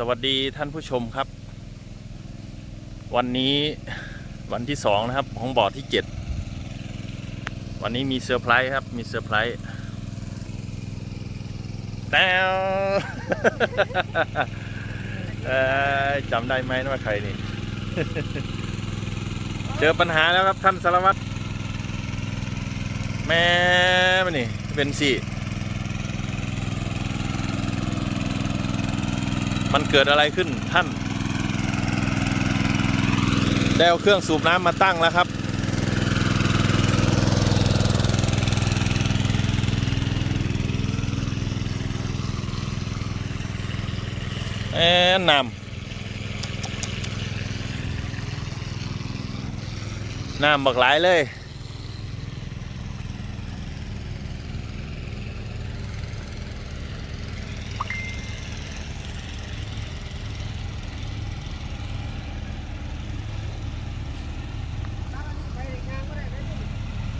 สวัสดีท่านผู้ชมครับ วันนี้วันที่สองนะครับของบอร์ดที่เจ็ดวันนี้มีเซอร์ไพรส์ครับมีเซอร์ไพรส์แต้วจำได้ไหมว่าใครนี่ เจอปัญหาแล้วครับท่านสารวัตรแม่มันนี่เป็นสี่ มันเกิดอะไรขึ้นท่าน ได้เอาเครื่องสูบน้ำมาตั้งแล้วครับเอ๊ะน้ำน้ำบักหลายเลย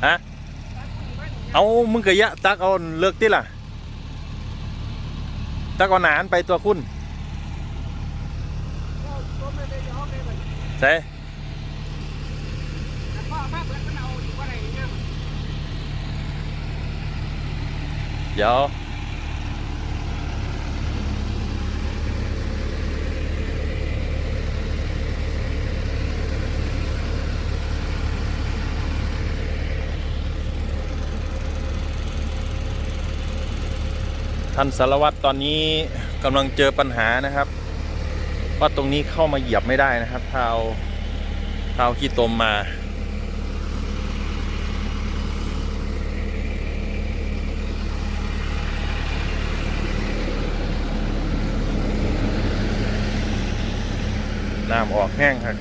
ฮะเอามึงกะยะตักเอาเลือกที่ล่ะตักเอาหนานไปตัวคุณใช่เดี๋ยว ท่านสารวัตรตอนนี้กำลังเจอปัญหานะครับว่าตรงนี้เข้ามาเหยียบไม่ได้นะครับถ้าเอาถ้าเอาขี้ตมมา น้ำออกแห้งครับ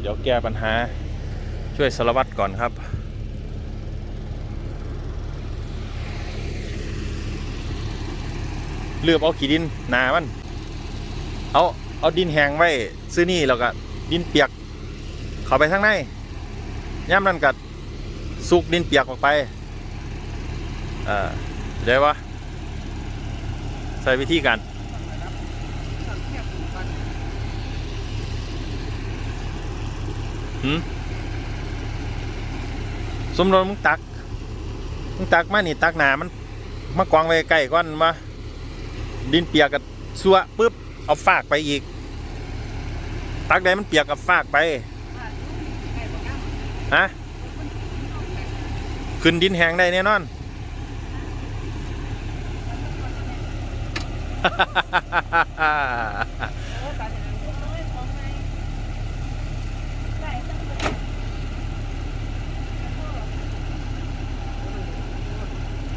เดี๋ยวแก้ปัญหาช่วยสารวัตรก่อนครับ เลือบเอาขี้ดินหนามัน เอาเอาดินแห้งไว้ซื้อนี่แล้วก็ดินเปียก เข้าไปข้างในย่ำนั่นกัดสุกดินเปียกออกไปอ่าได้ปะใส่วิธีการหืมสมรสมึงตัก มึงตักมานี่ตักหนามันมากวางไว้ใกล้ก้อนมา ดินเปียกกับซัวปุ๊บเอาฟากไปอีก ตักใดมันเปียกกับฟากไปฮะขึ้นดินแห้งได้แน่นอน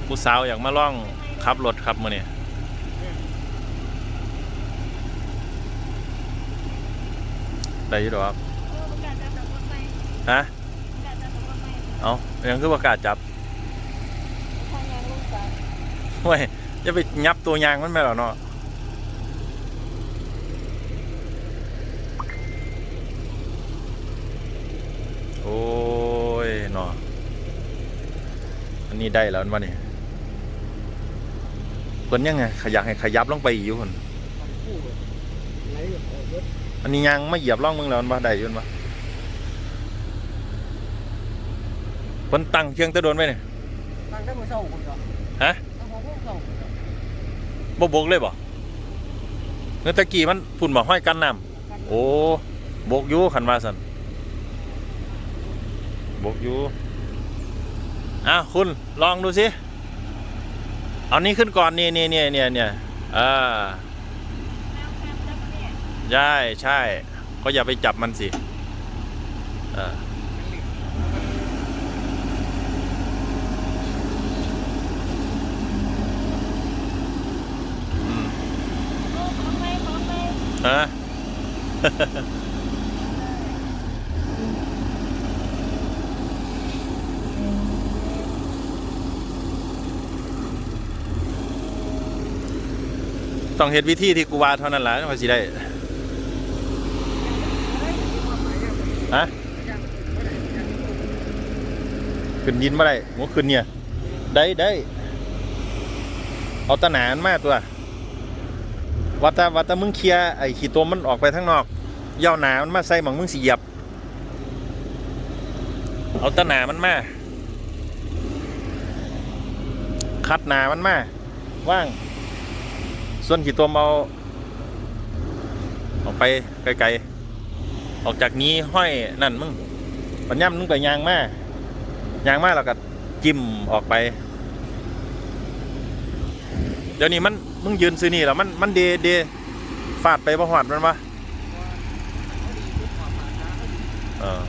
ผู้สาวอยากมาล่องขับรถครับมื่อนี้ ได้อยี่หรอครับฮะเอายังคือประกล้าศจับเว้ยจะไปยับตัวยางมันไปหรอเนาะโอ้ยเนาะอันนี้ได้แล้ววันนี้เพิ่นยังไงขยักให้ขยับลงไปอีกอยู่คน อันนี้ยังไม่เหยียบร่องมึงแล้วมันบ่ได้อยืนบ่เพิ่นตั้งเชียงตะโดนไว้เนี่ยตั้งแต่มื้อเช้าพุ่นก็ฮะตั้งหัวพุ่นเช้าพุ่นก็บ่บกเลยบ่เนื้อตะกี้มันพุ่นบ่ห้อยกันน้ำโอ้บกอยู่ขันว่าสันบกอยู่อะคุณลองดูสิเอานี้ขึ้นก่อนนี่นี่นี่เนี่ยเนี่ยอ่า ใช่ใช่ ก็อย่าไปจับมันสิเอออืมฮะต้องเห็นวิธีที่กูว่าเท่านั้นแหละว่าสิได้ ฮะขึ้นดินมาได้หัวขึ้นเนี่ย ได้ได้เอาตะหนานมาตัววัตาวัตามึงเคลียไอ้ขี้ตัวมันออกไปข้างนอกย่าหนามันมาใส่หมองมึงสิเหยียบเอาตะหนามันมาคัดหนามันมาว่าง ส่วนขี้ตัวเอาออกไปไกลๆ ออกจากนี้ห้อยนั่นมึงปัญญามมึงไปยางมายางมาแล้วก็จิ้มออกไป เดี๋ยวนี้มันมึงยืนซื้อนี่แล้วมันมันเดเดฟาดไปบ่หอดมันปะเออ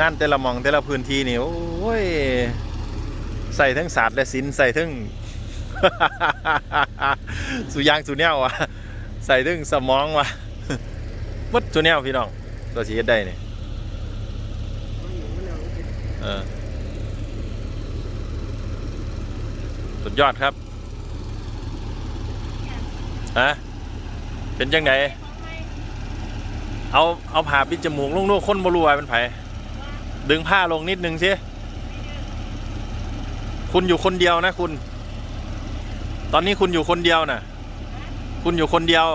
งานแต่ละมองแต่ละพื้นที่นี่โอ้ยใส่ทั้งศาสตร์และศิลป์ใส่ทั้ง สุยางสุแนววะใส่ทั้งสมองวะวัดสุแนวพี่น้องตัวสีเฮ็ดได้นี่เออสุดยอดครับฮะเป็นจังไงเอาเอาผ่าปิดจมูกลงโน่คนบรัวเป็นไผดึงผ้าลงนิดนึงสิคุณอยู่คนเดียวนะคุณ ตอนนี้คุณอยู่คนเดียวนะคุณอยู่คนเดียว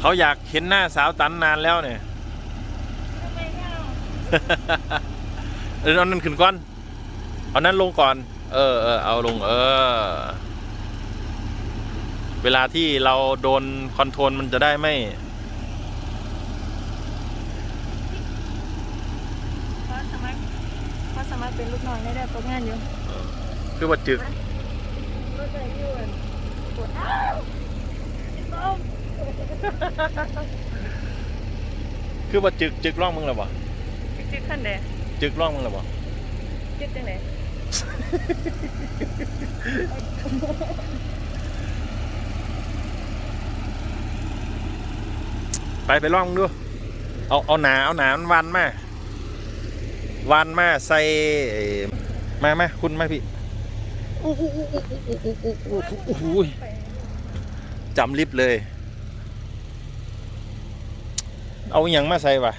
เขาอยากเห็นหน้าสาวตันนานแล้วเนี่ยเออเอานั้นขึ้นก่อน เอานั้นลงก่อน เออเออเอาลง เออ เวลาที่เราโดนคอนโทรลมันจะได้ไม่เพราะสมัครเพราะสมัครเป็นลูกน้องได้ได้ตกงานอยู่ คือว่าจึก ก็ใจอยู่อะปวดอ้าวต้มคือว่าจึกจึกร่องมึงแล้วบ่จิ๊กขั้นเดะจึกร่องมึงแล้วบ่จิ๊กจังไหนไปไปร่องมึงดูเอาเอาหนาเอาหนามันวันมาวันมาใส่ไอ้มามาคุณมาพี่ โอ้โหโอ้โหจำลิฟต์เลย เอาอย่างมาใส่วะ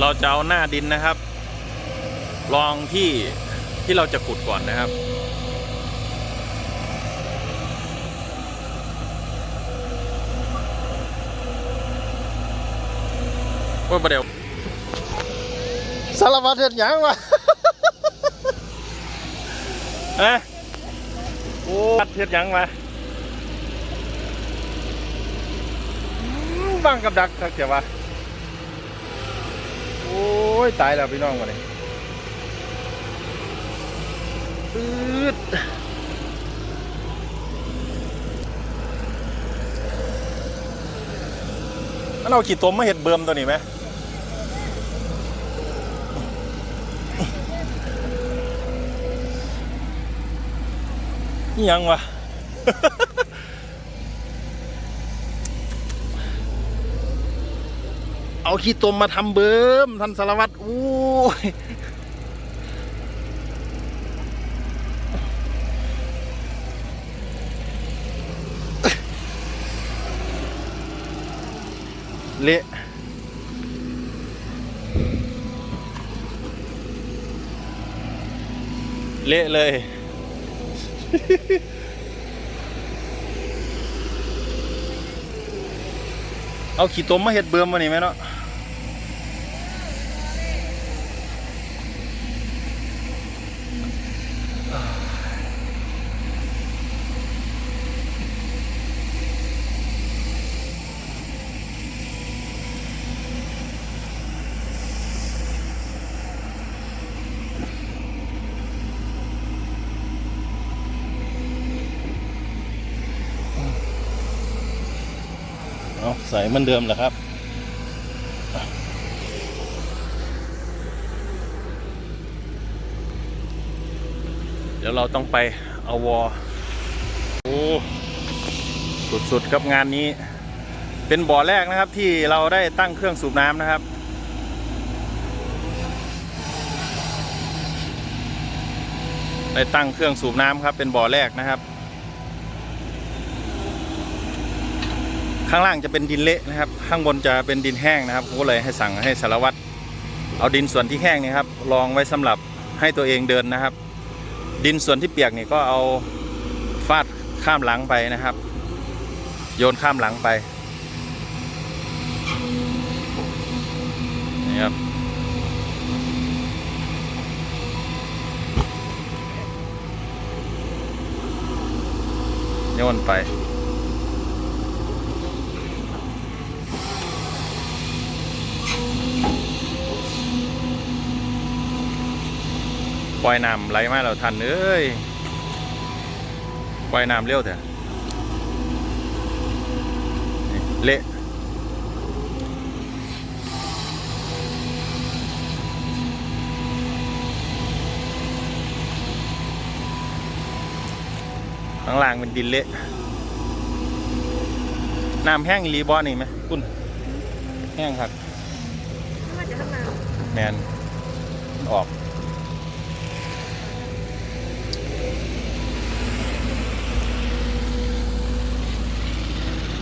เราจะเอาหน้าดินนะครับ ลองที่ที่เราจะขุดก่อนนะครับ ว่าประเดี๋ยวสารพัดเห็ดหยังวะ เอ๊ะโอ้เห็ดหยังวะอืมบังกับดักทักเสียวะโอ้ ย ตายแล้วพี่น้องวะนี่ปืดมันเอาขีดตมมาเห็ดเบิ่มตัวนี้ไหมยังวะ เอาขี้ตมมาทำเบิ่มท่านสารวัตรอู้ยเละเละเลย เอาขี้ตมมาเห็ดเบิ่มมาหนี่ไหมเนาะ เอาใส่เหมือนเดิมแหละครับ เดี๋ยวเราต้องไปเอาวอโอ้สุดๆครับงานนี้ เป็นบ่อแรกนะครับที่เราได้ตั้งเครื่องสูบน้ำนะครับได้ตั้งเครื่องสูบน้ำครับเป็นบ่อแรกนะครับ ข้างล่างจะเป็นดินเละนะครับ ข้างบนจะเป็นดินแห้งนะครับผมก็เลยให้สั่งให้สารวัตรเอาดินส่วนที่แห้งนี่ครับรองไว้สำหรับให้ตัวเองเดินนะครับ ดินส่วนที่เปียกนี่ก็เอาฟาดข้ามหลังไปนะครับ โยนข้ามหลังไปนี่ครับโยนไป ปล่อยน้ำไหลมาแล้วทันเอ้ยปล่อยน้ำเร็วเถอะนี่เละข้างล่างเป็นดินเละน้ำแห้งอีหรีบอนี่ไหมคุณแห้งครับไม่ว่าจะทำงานแมนออก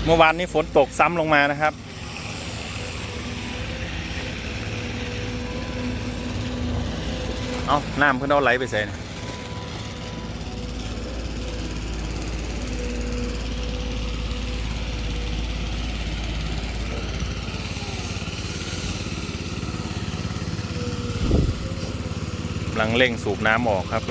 เมื่อวานนี้ฝนตกซ้ำลงมานะครับ เอาน้ำเพิ่นเอาไหลไปใส่นะกำลังเร่งสูบน้ำออกครับ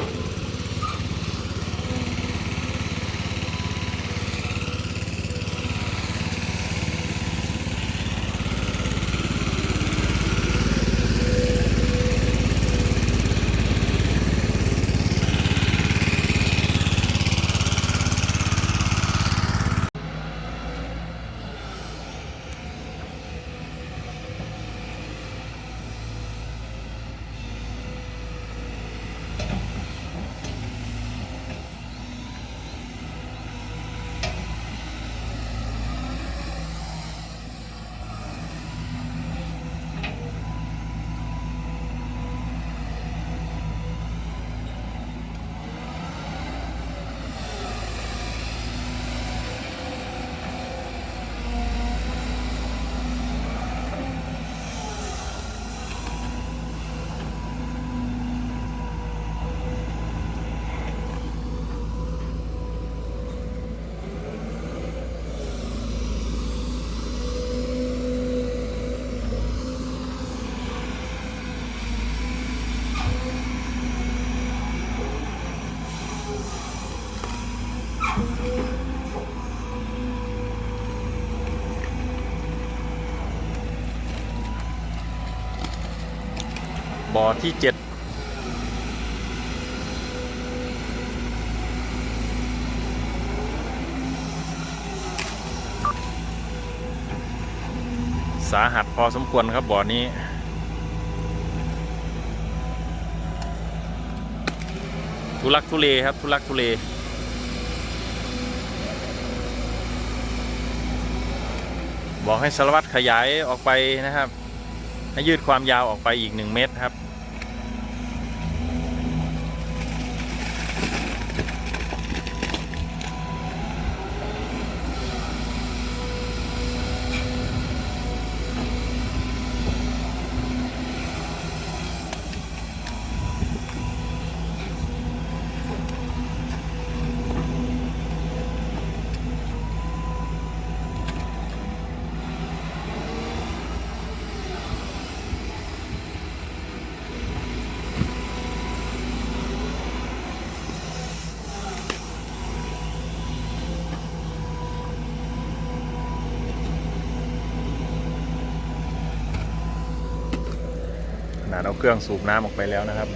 บ่อที่เจ็ดสาหัสพอสมควรครับบ่อนี้ ทุลักทุเลครับ ทุลักทุเลบอกให้สารวัตรขยายออกไปนะครับ ให้ยืดความยาวออกไปอีกหนึ่งเมตรครับ เอาเครื่องสูบน้ำออกไปแล้วนะครับ